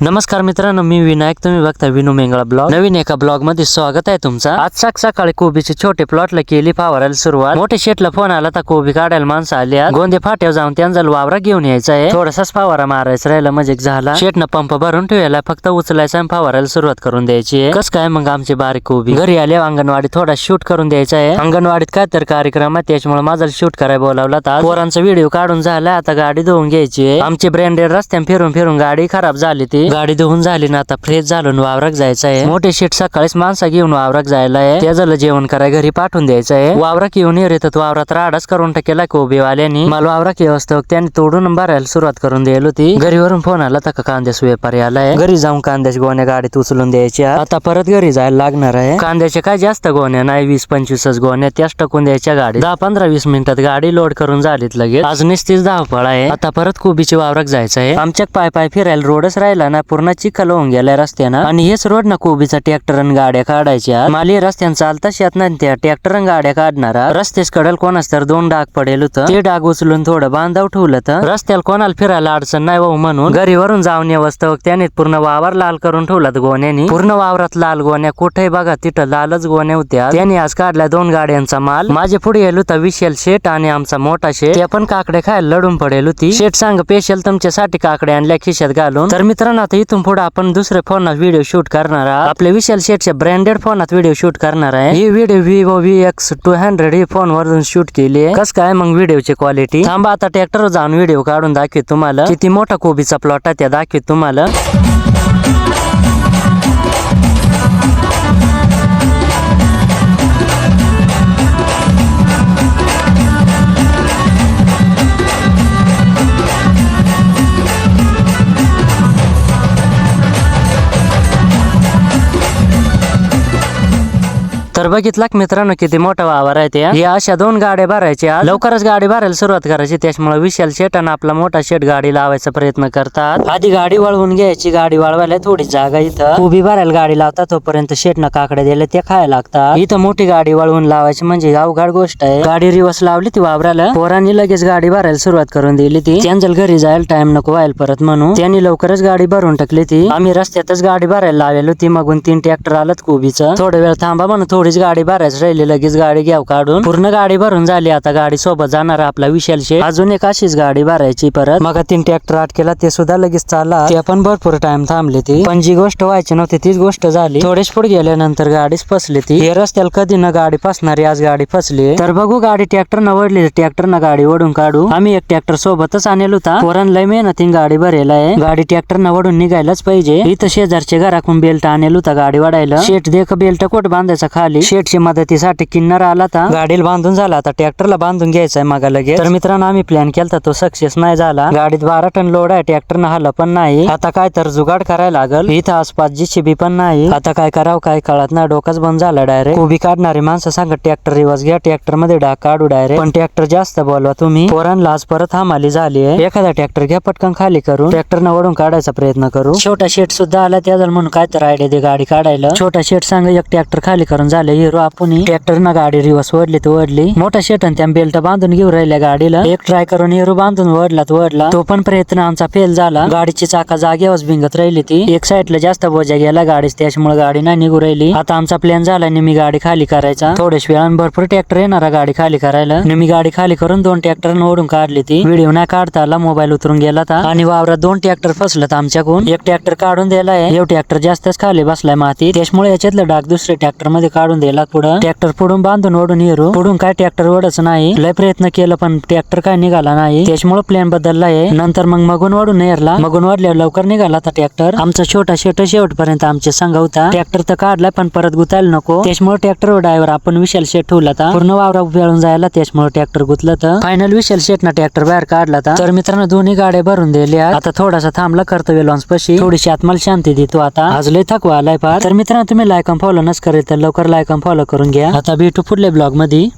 नमस्कार मित्रांनो मी विनायक. तुम्ही बघता विनू मेंगळा ब्लॉग. नवीन एका ब्लॉगमध्ये स्वागत आहे तुमचं. आज सक सकाळी कोबीचे छोटे प्लॉटला केली फवारायला सुरुवात. मोठे शेटला फोन आला तर कोबी काढायला माणसं आली गोंदे फाट्यावर जाऊन त्यांचा वावरा घेऊन यायचा आहे. थोडासाच फवारा मारायचा राहिला म्हणजे झाला. शेटनं पंप भरून ठेवायला फक्त उचलायचा आणि फवारायला सुरुवात करून द्यायची आहे. कस काय मग आमची बारीक कोबी? घरी आले अंगणवाडी थोडा शूट करून द्यायचा आहे. अंगणवाडीत काय तर कार्यक्रम आहे त्याच्यामुळे माझा शूट करायला बोलावला तर पोरांचा व्हिडिओ काढून झाला आता गाडी धुवून घ्यायची आहे. आमची ब्रँडेड रस्त्याने फिरून फिरून गाडी खराब झाली ती. गाडी धुवून झाली ना आता फ्रेश झालो वावरक वावराक जायचं आहे. मोठे शेट सकाळीच माणसं घेऊन वावराक जायला आहे. त्या झालं जेवण कराय घरी पाठवून द्यायचं आहे. वावराक येऊन येत वावरात राडाच करून टाकेला कोबीवाल्यांनी मला वावराक व्यवस्था त्यांनी तोडून भरायला सुरुवात करून द्यायला होती. घरीवरून फोन आला तर कांद्यास व्यापारी आलाय घरी जाऊन कांद्याच्या गोण्या गाडीत उचलून द्यायच्या. आता परत घरी जायला लागणार आहे. कांद्याच्या काय जास्त गोण्या? नाही वीस पंचवीसच गोण्या त्याच टाकून द्यायच्या गाडी दहा पंधरा वीस मिनिटात गाडी लोड करून झालीत लगेच. आज नुसतीच धावपळ आहे. आता परत कोबीची वावराक जायचं आहे. आमच्या पाय पाय फिरायला रोडच राहिला ना. पूर्ण चिखल होऊन गेलाय रस्त्यानं. आणि हेच रोड ना कोबीचा ट्रॅक्टर आणि गाड्या काढायच्या. माली रस्त्यानं चालताच येत नाही त्या ट्रॅक्टर आणि गाड्या काढणारा. रस्तेच कडल कोणाच तर दोन डाग पडेल होतं. ते डाग उचलून थोडं बांधाव ठेवलं तर रस्त्याला कोणाला फिरायला अडचण नाही भाऊ म्हणून घरीवरून जाऊन व्यवस्था त्याने पूर्ण वावर लाल करून ठेवला गोण्यानी. पूर्ण वावरात लाल गोण्या कुठे बघा तिथं लालच गोण्या होत्या. त्याने आज काढल्या दोन गाड्यांचा माल. माझे पुढे येलो होता विशेल शेट आणि आमचा मोठा शेट ते पण काकडे खायला लढून पडेल होती. शेट सांग पेशल तुमच्यासाठी काकडे आणल्या खिशात घालून. तर मित्रांनो आता इथून पुढे आपण दुसऱ्या फोनात व्हिडिओ शूट करणार आहोत. आपल्या विशाल शेटच्या ब्रँडेड फोनात व्हिडिओ शूट करणार आहे. ही video Vivo V X two hundred ही फोन वरून शूट केली आहे. कस काय मग व्हिडिओची क्वालिटी थांबा आता ट्रॅक्टर जाऊन व्हिडिओ काढून दाखवित तुम्हाला. किती मोठा कोबीचा प्लॉट आहे त्या दाखवित तुम्हाला. तर बघितला मित्रांनो किती मोठा वावर आहे त्या या अशा दोन गाड्या भरायच्या. लवकरच गाडी भरायला सुरुवात करायची त्याच्यामुळे विशाल शेट आणि आपला मोठा शेट गाडी लावायचा प्रयत्न करतात. आधी गाडी वळवून घ्यायची गाडी वळवायला थोडी जागा इथं. उभी भरायला गाडी लावतात तोपर्यंत शेटनं काकडे दिले ते खायला लागतात. इथं मोठी गाडी वळवून लावायची म्हणजे अवघड गोष्ट आहे. गाडी रिवर्स लावली ती वावराला पोरांनी लगेच गाडी भरायला सुरुवात करून दिली ती. चॅन्जल घरी जायला टाइम नको व्हायला परत म्हणून. त्यांनी लवकरच गाडी भरून टाकली ती. आम्ही रस्त्यातच गाडी भरायला लावलेली ती मगून तीन ट्रॅक्टर आलत कोबीचं थोडा वेळ थांबा म्हणून थोडीच गाडी भरायची राहिली लगेच गाडी घ्याव काढून पूर्ण गाडी भरून झाली. आता गाडी सोबत जाणार आपला विशाल शेठ. अजून एक अशीच गाडी भरायची परत. मग तीन ट्रॅक्टर अटकेला केला ते सुद्धा लगेच चालला. ते पण भरपूर टाइम थांबले ती. पण जी गोष्ट व्हायची नव्हती तीच गोष्ट झाली. थोडेच पुढे गेल्यानंतर गाडीच फसली ती. हे रस्त्याला कधी न गाडी फसणारी आज गाडी फसली. तर बघू गाडी ट्रॅक्टर न वडली ट्रॅक्टर न गाडी ओढून काढू. आम्ही एक ट्रॅक्टर सोबतच आणेल होता. पोरण लय मेहनतीन गाडी भरेला आहे. गाडी ट्रॅक्टर न वडून निघायलाच पाहिजे. इथं शेजारच्या घराकून बेल्ट आणेल होता गाडी वाढायला. शेट देख बेल्ट कोट बांधायचा खाली. शेटची मदतीसाठी किन्नर आला आता गाडीला बांधून झाला आता ट्रॅक्टरला बांधून घ्यायचंय मागा लगेच. तर मित्रांनो आम्ही प्लॅन केला तो सक्सेस नाही झाला. गाडीत बारा टन लोड आहे ट्रॅक्टर न हल्ला पण नाही. आता काय तर जुगाड करायला लागल. इथं आसपास जीसीबी पण नाही. आता काय करावं काय कळत नाही. डोकाच बंद झाला डायरेक्ट उभी काढणारी माणसं सांगा ट्रॅक्टर रिवर्स घ्या ट्रॅक्टरमध्ये डाग काढू डायरेक्ट पण ट्रॅक्टर जास्त बोलवा तुम्ही. पोरांना आज परत हमाली झाली आहे. एखादा ट्रॅक्टर घ्या पटकन खाली करून. ट्रॅक्टर न ओढून काढायचा प्रयत्न करू. छोटा शेट सुद्धा आला त्या म्हणून काय तर आयडिया दे गाडी काढायला. छोटा शेट सांग एक ट्रॅक्टर खाली करून झाले हिरो आपण ट्रॅक्टर न गाडी रिवर्स ओढली तर ओढली. मोठा शेट आणि त्या बेल्ट बांधून घेऊन राहिल्या गाडीला. एक ट्राय करून हिरो बांधून ओढला तर ओढला. तो पण प्रयत्न आमचा फेल झाला. गाडीची चाका जागेवर भिंगत राहिली ती. एक साईडला जास्त बोजा गेला गाडीच त्याच्यामुळे गाडी नाही निघू राहिली. आता आमचा प्लॅन झाला मी गाडी खाली करायचा. थोड्याच वेळान भरपूर ट्रॅक्टर येणार गाडी खाली करायला. मी गाडी खाली करून दोन ट्रॅक्टर ओढून काढली ती. व्हिडिओ नाही काढता आला मोबाईल उतरून गेला ता. आणि वावरात दोन ट्रॅक्टर फसलत आमच्याकडून. एक ट्रॅक्टर काढून दिलाय. एव ट्रॅक्टर जास्तच खाली बसलाय माती त्याच्यामुळे याच्यातलं डाग दुसऱ्या ट्रॅक्टरमध्ये काढून दिला पुढं. ट्रॅक्टर पुढून बांधून ओढून येरू. पुढून काय ट्रॅक्टर ओढच नाही. लय प्रयत्न केला पण ट्रॅक्टर काय निघाला नाही. त्याच्यामुळे प्लॅन बदललाय नंतर मग मगून वाढून नेरला. मगून वाढल्यावर लवकर निघाला आता ट्रॅक्टर आमचा छोटा शेट शेवटपर्यंत आमचे संघ होता. ट्रॅक्टर तर काढला पण परत गुतायला नको. त्याच्यामुळे ट्रॅक्टर ड्रायव्हर आपण विशाल शेट ठेवला होता. पूर्ण वावरा वेळून जायला त्याच्यामुळे ट्रॅक्टर गुतलं तर फायनल विशाल शेटना ट्रॅक्टर बाहेर काढला होता. तर मित्रांनो दोन्ही गाड्या भरून दिल्या. आता थोडासा थांबला कर्तव्य लॉन्स पशी. थोडीशी आत्माला शांती देतो आता. आज लय थकवा आलाय फार. तर मित्रांनो तुम्ही लायक फॉलो नस करेल तर लवकर लायक फॉलो करून घ्या. आता भेटू पुढल्या ब्लॉगमध्ये.